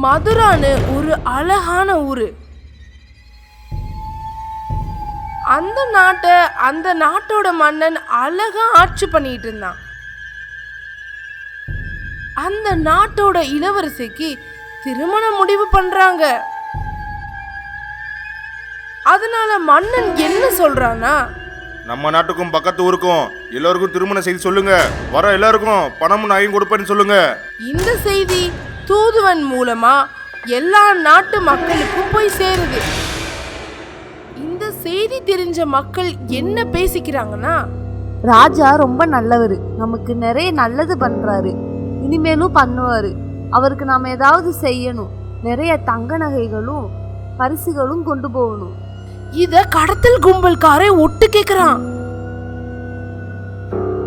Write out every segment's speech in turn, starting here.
மதுரான்னு ஒரு அழகான ஊரு. அந்த நாட்டை அந்த நாட்டோட மன்னன் அழகா ஆட்சி பண்ணிட்டு இருந்தான். அந்த நாட்டோட இளவரசிக்கு திருமணம் முடிவு பண்றாங்க. அதனால மன்னன் என்ன சொல்றானா நம்ம நாட்டுக்கும் பக்கத்து ஊருக்கும் எல்லோருக்கும் திருமண செய்தி சொல்லுங்க. வர எல்லாருக்கும் பணமும் நகையும் கொடுப்பேன்னு சொல்லுங்க. இந்த செய்தி தூதுவன் மூலமா எல்லா நாட்டு மக்களுக்கும் போய் சேருது. இந்த செய்தி தெரிஞ்ச மக்கள் என்ன பேசிக்கிறாங்கன்னா ராஜா ரொம்ப நல்லவர். நமக்கு நிறைய நல்லது பண்றாரு. இனிமேலும் பண்ணுவாரு. அவருக்கு நாம ஏதாவது செய்யணும். நிறைய தங்க நகைகளும் பரிசுகளும் கொண்டு போகணும். இத கடத்தல் கும்பல்காரே ஒட்டு கேக்குறான்.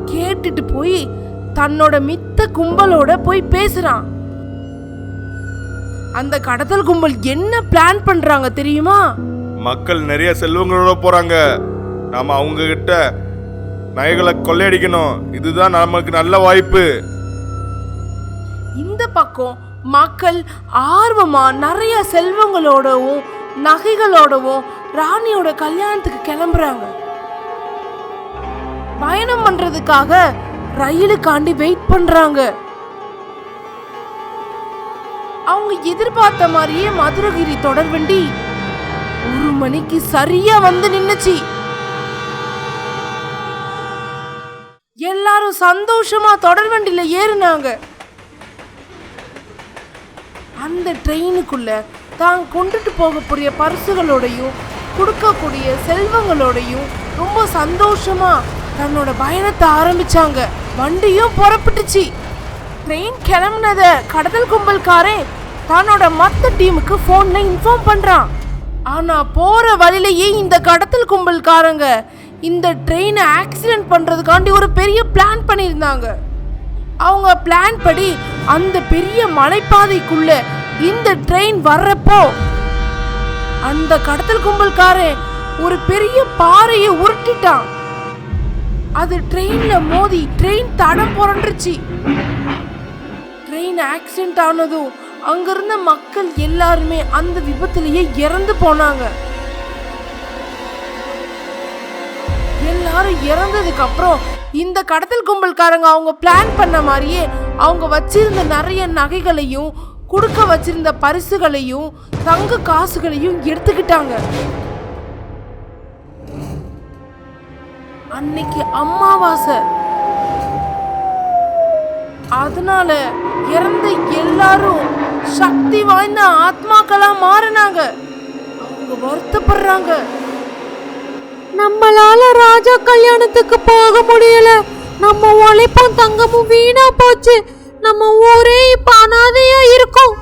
கேட்டுட்டு போய் தன்னோட மித்த கும்பலோட போய் பேசுறான். அந்த கடத்தல் கும்பல் என்ன பிளான் பண்றாங்க தெரியுமா? மக்கள் நிறைய செல்வங்களோட போறாங்க. நாம அவங்க கிட்ட நகைகளை கொள்ளையடிக்கணும். இதுதான் நமக்கு நல்ல வாய்ப்பு. இந்த பக்கம் மக்கள் ஆர்வமா நிறைய செல்வங்களோடவும் நகைகளோடவும் ராணியோட கல்யாணத்துக்கு கிளம்புறாங்க. பயணம் பண்றதுக்காக ரயிலுக்காண்டி வெயிட் பண்றாங்க. அவங்க எதிர்பார்த்த மாதிரியே மதுரகிரி தொடர்வண்டி ஒரு மணிக்கு சரியா வந்து நின்னுச்சு. எல்லாரும் சந்தோஷமா தொடர்வண்டியில ஏறினாங்க. அந்த ட்ரெயினுக்குள்ள தான் கொண்டுட்டு போகக்கூடிய பரிசுகளோடையும் கொடுக்கக்கூடிய செல்வங்களோடையும் ரொம்ப சந்தோஷமா தன்னோட பயணத்தை ஆரம்பிச்சாங்க. வண்டியும் புறப்பட்டுச்சு. ட்ரெயின் கிளம்புனத கடத்தல் கும்பல்காரன் தன்னோட மத்த டீமுக்கு ஃபோன்ல இன்ஃபார்ம் பண்றான். ஆனா போற வழியிலேயே இந்த கடத்தல் கும்பல்காரங்க இந்த ட்ரெயினை ஆக்சிடென்ட் பண்றதுக்காண்டி ஒரு பெரிய பிளான் பண்ணியிருந்தாங்க. அவங்க பிளான் படி அந்த பெரிய மலைப்பாதைக்குள்ள இந்த ட்ரெயின் வர்றப்போ அந்த கடத்தல் கும்பல்காரன் ஒரு பெரிய பாறையை உருட்டிட்டான். அது ட்ரெயின்ல மோதி ட்ரெயின் தடம் புரண்டுருச்சு. ட்ரெயின் ஆக்சிடென்ட் ஆனதும் அங்கிருந்த மக்கள் எல்லாருமே அந்த விபத்திலேயே இறந்து போனாங்க. எல்லாரும் இறந்ததுக்கு அப்புறம் இந்த கடத்தல் கும்பல்காரங்க அவங்க பிளான் பண்ண மாதிரியே அவங்க வச்சிருந்த நிறைய நகைகளையும் கொடுக்க வச்சிருந்த பரிசுகளையும் தங்க காசுகளையும் எடுத்துக்கிட்டாங்க. அன்னைக்கு அம்மாவாசை அதனால இறந்த எல்லாரும் சக்தி வாய்ந்த ஆத்மாக்களா மாறினாங்க. அவங்க வருத்தப்படுறாங்க. நம்மளால ராஜா கல்யாணத்துக்கு போக முடியல. நம்ம உழைப்பும் தங்கமும் வீணா போச்சு. நம்ம ஊரே இப்ப அனாதையா இருக்கும்.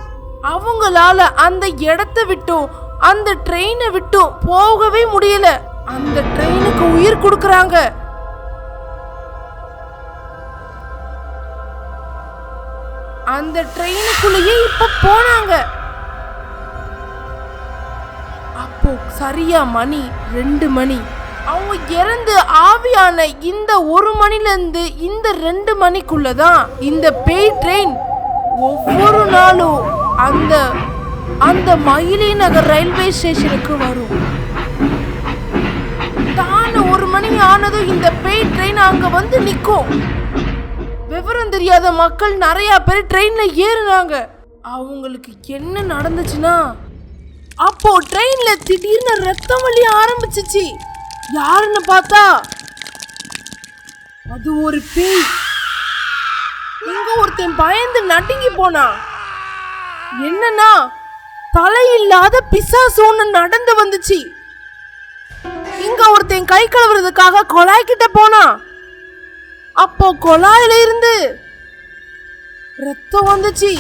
அவங்களால அந்த இடத்த விட்டும் அந்த ட்ரெயினை விட்டும் போகவே முடியல. அந்த ட்ரெயினுக்கு உயிர் கொடுக்குறாங்க. அந்த ட்ரெயினுக்குள்ளேயே இப்ப போனாங்க. அப்போ சரியா மணி ரெண்டு மணி. அவங்க இறந்து ஆவியான இந்த ஒரு மணில இருந்து இந்த ரெண்டு மணிக்குள்ள தான் இந்த பேய் ட்ரெயின் ஒவ்வொரு நாளும் அந்த அந்த மயிலை நகர் ரயில்வே ஸ்டேஷனுக்கு வரும். தான ஒரு மணி ஆனதும் இந்த பேய் ட்ரெயின் அங்க வந்து நிற்கும். விவரம் தெரியாத மக்கள் நிறைய பேர் ட்ரெயின்ல ஏறுனாங்க. அவங்களுக்கு என்ன நடந்துச்சுன்னா அப்போ ட்ரெயின்ல திடீர்னு ரத்தம் வலி ஆரம்பிச்சிச்சு. யாருன்னு பார்த்தா அது ஒரு பேய். இங்க ஒருத்தன் பயந்து நடுங்கி போனான் என்னன்னா தலையில்லாத பிசாசு ஒன்று நடந்து வந்துச்சு. இங்க ஒருத்தன் கை கழுவுறதுக்காக கொலாய்கிட்ட போனான் அப்போ குழாயில இருந்து ரத்தம் வந்துச்சு.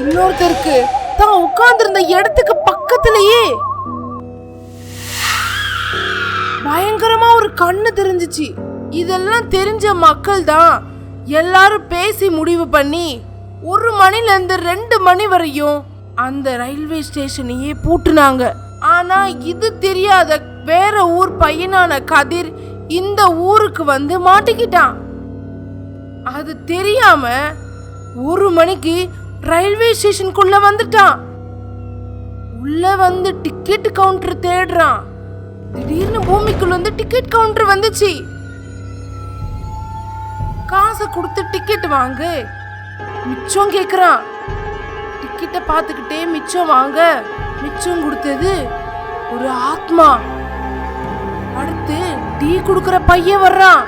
இன்னொருத்தருக்கு தான் உட்கார்ந்திருந்த இடத்துக்கு பக்கத்திலேயே பயங்கரமா ஒரு கண்ணு தெரிஞ்சிச்சு. இதெல்லாம் தெரிஞ்ச மக்கள் தான் எல்லாரும் பேசி முடிவு பண்ணி ஒரு மணில இருந்து ரெண்டு மணி வரையும் அந்த ரயில்வே ஸ்டேஷனையே பூட்டுனாங்க. ஆனா இது தெரியாத வேற ஊர் பையனான கதிர் இந்த ஊருக்கு வந்து மாட்டிக்கிட்டான். அது தெரியாம ஒரு மணிக்கு ரயில்வே ஸ்டேஷனுக்குள்ள வந்துட்டான். உள்ள வந்து டிக்கெட் கவுண்டர் தேடுறான். திடீர்னு பூமிக்குள்ள வந்து டிக்கெட் கவுண்டர் வந்துச்சு. காசை கொடுத்து டிக்கெட் வாங்கு. மிச்சம் கேக்குறான். டிக்கெட்டை பார்த்துக்கிட்டே மிச்சம் வாங்க. மிச்சம் கொடுத்தது ஒரு ஆத்மா. அடுத்து டீ குடுக்கிற பையன் வர்றான்.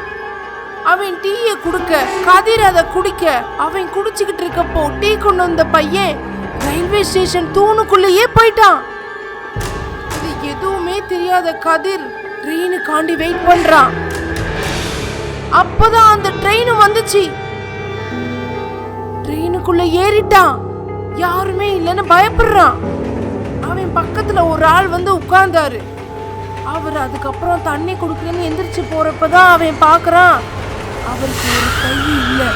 அவன் டீயை குடுக்க கதிர் அதை குடிக்க அவன் குடிச்சுக்கிட்டு இருக்கப்போ டீ கொண்டு வந்த பையன் ரயில்வே ஸ்டேஷன் தூணுக்குள்ளேயே போயிட்டான். இது எதுவுமே தெரியாத கதிர் ட்ரெயினுக்காண்டி வெயிட் பண்றான். அப்பதான் அந்த ட்ரெயின் வந்துச்சு. ட்ரெயினுக்குள்ள ஏறிட்டான். யாருமே இல்லைன்னு பயப்படுறான். அவன் பக்கத்துல ஒரு ஆள் வந்து உட்கார்ந்தாரு. அவர் அதுக்கப்புறம் தண்ணி குடுக்கலன்னு எந்திரிச்சு போகிறப்ப தான் அவன் பார்க்குறான். அவருக்கு ஒரு கை இல்லை.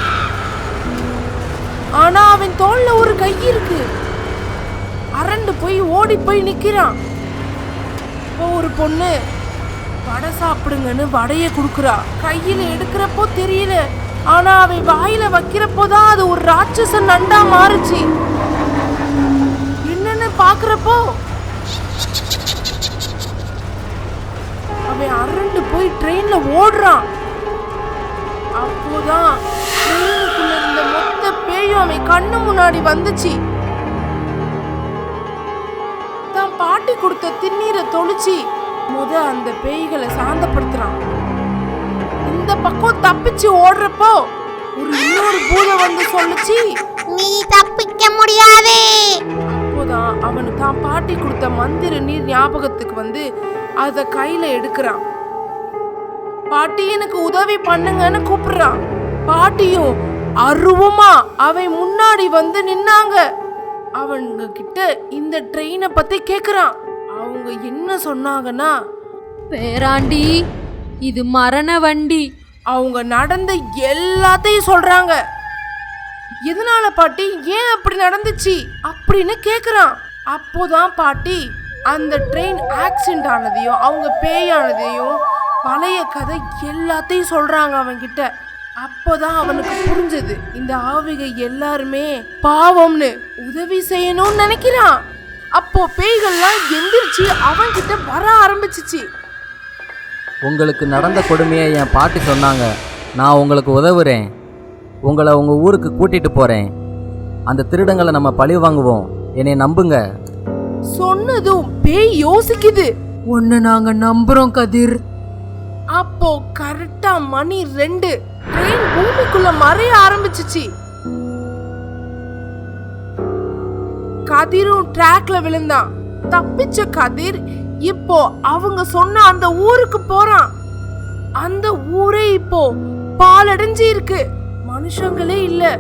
ஆனால் அவன் தோளில் ஒரு கை இருக்கு. அரண்டு போய் ஓடி போய் நிற்கிறான் இப்போ ஒரு பொண்ணு வடை சாப்பிடுங்கன்னு வடையை கொடுக்குறா. கையில் எடுக்கிறப்போ தெரியல. ஆனால் அவன் வாயில் வைக்கிறப்போ தான் அது ஒரு ராட்சச நண்டா மாறுச்சு. என்னன்னு பார்க்குறப்போ அவன் அரண்டு போய் ட்ரெயின்ல ஓடுறான். அப்போதான் ட்ரெயினுக்குள்ள இருந்த மொத்த பேயும் அவன் கண்ணு முன்னாடி வந்துச்சு. தான் பாட்டி கொடுத்த திண்ணீரை தொளிச்சு முத அந்த பேய்களை சாந்தப்படுத்துறான். இந்த பக்கம் தப்பிச்சு ஓடுறப்போ ஒரு இன்னொரு பூதம் வந்து சொல்லுச்சு. நீ தப்பிக்க முடியாது. அவனு தான் பாட்டி கொடுத்த மந்திர நீர் ஞாபகத்துக்கு வந்து அத கையில எடுக்கிறான். பாட்டி எனக்கு உதவி பண்ணுங்கன்னு கூப்பிடுறான். பாட்டியும் அருவமா அவன் முன்னாடி வந்து நின்னாங்க. அவங்க கிட்ட இந்த ட்ரெயினை பத்தி கேக்குறான். அவங்க என்ன சொன்னாங்கன்னா பேராண்டி இது மரண வண்டி. அவங்க நடந்த எல்லாத்தையும் சொல்றாங்க. எதனால பாட்டி ஏன் அப்படி நடந்துச்சு? அப்படின்னு கேக்குறான். அப்போதான் பாட்டி அந்த ட்ரெயின் ஆக்சிடென்ட் ஆனதையும் அவங்க பேயானதையும் பழைய கதை எல்லாத்தையும் சொல்கிறாங்க அவன்கிட்ட. அப்போதான் அவனுக்கு புரிஞ்சது இந்த ஆவிகை எல்லாருமே பாவம்னு உதவி செய்யணும்னு நினைக்கிறான். அப்போ பேய்கள்லாம் எந்திரிச்சு அவன்கிட்ட வர ஆரம்பிச்சிச்சு. உங்களுக்கு நடந்த கொடுமையை என் பாட்டி சொன்னாங்க. நான் உங்களுக்கு உதவுறேன். உங்களை உங்கள் ஊருக்கு கூட்டிகிட்டு போகிறேன் அந்த திருடங்களை நம்ம பழி வாங்குவோம். என்னை நம்புங்க. சொன்னதும் பேய் யோசிக்குது. ஒன்னு நாங்க நம்புறோம் கதிர். அப்போ கரெக்டா மணி ரெண்டு. ட்ரெயின் பூமிக்குள்ள மறைய ஆரம்பிச்சிச்சு. கதிரும் ட்ராக்ல விழுந்தான். தப்பிச்ச கதிர் இப்போ அவங்க சொன்ன அந்த ஊருக்கு போறான். அந்த ஊரே இப்போ பாலடைஞ்சு இருக்கு மனுஷங்களே இல்ல.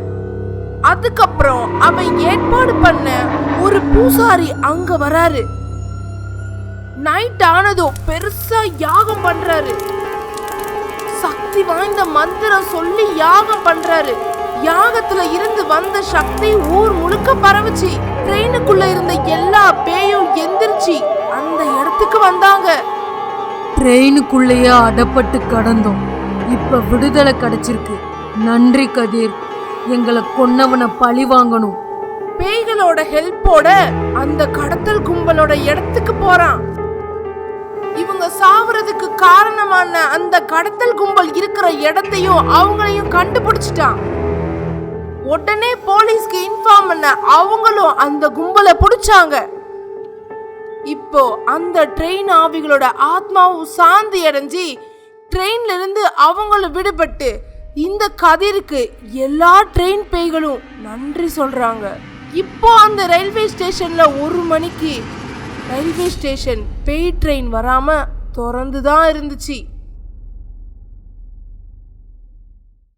அதுக்கப்புறம் அவன் ஏற்பாடு பண்ண ஒரு பூசாரி அங்க வராரு. நைட் ஆனதும் பெருசா யாகம் பண்றாரு. சக்தி வாய்ந்த மந்திரம் சொல்லி யாகம் பண்றாரு. யாகத்துல இருந்து வந்த சக்தி ஊர் முழுக்க பரவுச்சு. ட்ரெயினுக்குள்ள இருந்த எல்லா பேயும் எந்திரிச்சு அந்த இடத்துக்கு வந்தாங்க. ட்ரெயினுக்குள்ளேயே அடப்பட்டு கடந்தோம். இப்ப விடுதலை கிடைச்சிருக்கு. நன்றி கதிர். எங்களை கொன்னவனை பழி வாங்கணும். பேய்களோட ஹெல்ப்போட அந்த கடத்தல் கும்பலோட இடத்துக்கு போறான். இவங்க சாவறதுக்கு காரணமான அந்த கடத்தல் கும்பல் இருக்கிற இடத்தையும் அவங்களையும் கண்டுபிடிச்சிட்டான். உடனே போலீஸ்க்கு இன்ஃபார்ம் பண்ண அவங்களும் அந்த கும்பலை பிடிச்சாங்க. இப்போ அந்த ட்ரெயின் ஆவிகளோட ஆத்மாவும் சாந்தி அடைஞ்சி ட்ரெயின்ல இருந்து அவங்களும் விடுபட்டு இந்த கதிருக்கு எல்லா ட்ரெயின் பேய்களும் நன்றி சொல்றாங்க. இப்போ அந்த ரயில்வே ஸ்டேஷன்ல ஒரு மணிக்கு ரயில்வே ஸ்டேஷன் பேய் ட்ரெயின் வராம திறந்து தான் இருந்துச்சு.